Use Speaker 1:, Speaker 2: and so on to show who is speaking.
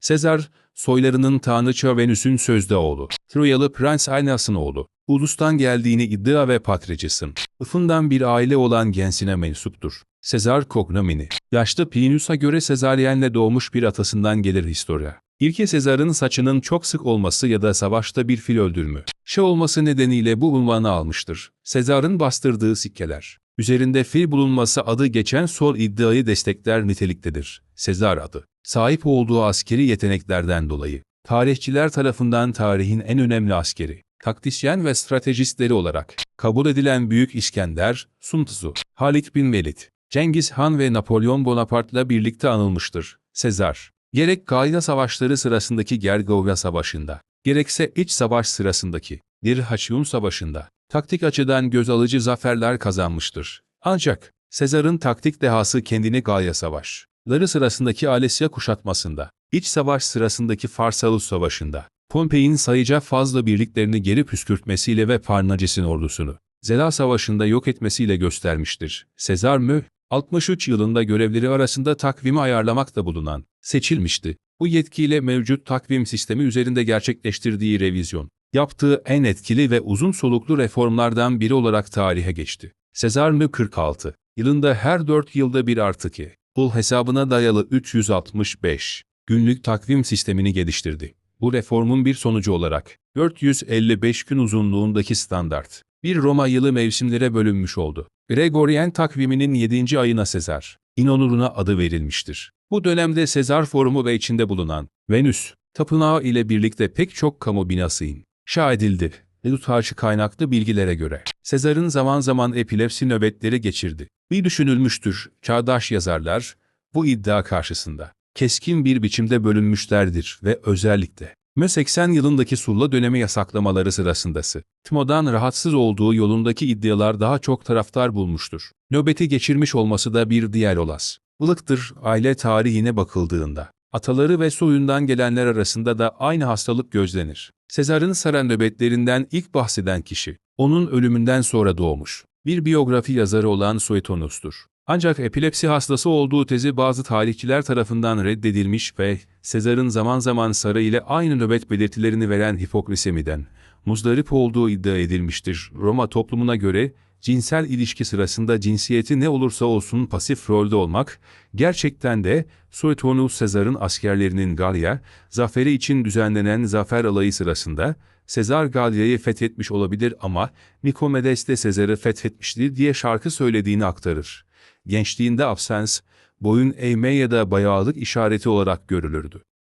Speaker 1: Sezar, soylarının tanrıça Venüs'ün sözde oğlu. Troyalı Prens Aenas'ın oğlu. Ulustan geldiğini iddia ve patricisin. Ifından bir aile olan gensine mensuptur. Sezar Cognomini. Yaşlı Plinus'a göre Sezaryen'le doğmuş bir atasından gelir historia. İlke Sezar'ın saçının çok sık olması ya da savaşta bir fil öldürmü. Şey olması nedeniyle bu unvanı almıştır. Sezar'ın bastırdığı sikkeler. Üzerinde fil bulunması adı geçen sol iddiayı destekler niteliktedir. Sezar adı. Sahip olduğu askeri yeteneklerden dolayı. Tarihçiler tarafından tarihin en önemli askeri, taktisyen ve stratejistleri olarak kabul edilen Büyük İskender, Sun Tzu, Halit bin Velid, Cengiz Han ve Napolyon Bonaparte'la birlikte anılmıştır. Sezar, gerek Galya Savaşları sırasındaki Gergovya Savaşı'nda, gerekse iç savaş sırasındaki Dirhaçyun Savaşı'nda, taktik açıdan göz alıcı zaferler kazanmıştır. Ancak, Sezar'ın taktik dehası kendini Galya Savaşları sırasındaki Alesya kuşatmasında, iç savaş sırasındaki Farsalus Savaşı'nda, Pompei'nin sayıca fazla birliklerini geri püskürtmesiyle ve Parnaces'in ordusunu, Zela Savaşı'nda yok etmesiyle göstermiştir. Sezar Mö, 63 yılında görevleri arasında takvimi ayarlamakta bulunan, seçilmişti. Bu yetkiyle mevcut takvim sistemi üzerinde gerçekleştirdiği revizyon, yaptığı en etkili ve uzun soluklu reformlardan biri olarak tarihe geçti. Sezar Mö 46, yılında her 4 yılda bir artı ki, bul hesabına dayalı 365 günlük takvim sistemini geliştirdi. Bu reformun bir sonucu olarak 455 gün uzunluğundaki standart, bir Roma yılı mevsimlere bölünmüş oldu. Gregorian takviminin 7. ayına Sezar, İnonuruna adı verilmiştir. Bu dönemde Sezar Forumu ve içinde bulunan Venüs, tapınağı ile birlikte pek çok kamu binası inşa edildi. Plutarşı kaynaklı bilgilere göre, Sezar'ın zaman zaman epilepsi nöbetleri geçirdi. Bir düşünülmüştür, çağdaş yazarlar, bu iddia karşısında keskin bir biçimde bölünmüşlerdir ve özellikle Mö 80 yılındaki Sulla dönemi yasaklamaları sırasındası, Timo'dan rahatsız olduğu yolundaki iddialar daha çok taraftar bulmuştur. Nöbeti geçirmiş olması da bir diğer olasılıktır. Aile tarihine bakıldığında, ataları ve soyundan gelenler arasında da aynı hastalık gözlenir. Sezar'ın saran nöbetlerinden ilk bahseden kişi, onun ölümünden sonra doğmuş, bir biyografi yazarı olan Suetonus'tur. Ancak epilepsi hastası olduğu tezi bazı tarihçiler tarafından reddedilmiş ve Sezar'ın zaman zaman sarı ile aynı nöbet belirtilerini veren hipoglisemiden muzdarip olduğu iddia edilmiştir. Roma toplumuna göre cinsel ilişki sırasında cinsiyeti ne olursa olsun pasif rolde olmak, gerçekten de Suetonius Sezar'ın askerlerinin Galya, zaferi için düzenlenen zafer alayı sırasında Sezar Galya'yı fethetmiş olabilir ama Nikomedes de Sezar'ı fethetmiştir diye şarkı söylediğini aktarır gençliğinde absens, boyun eğme ya da bayağılık işareti olarak görülürdü.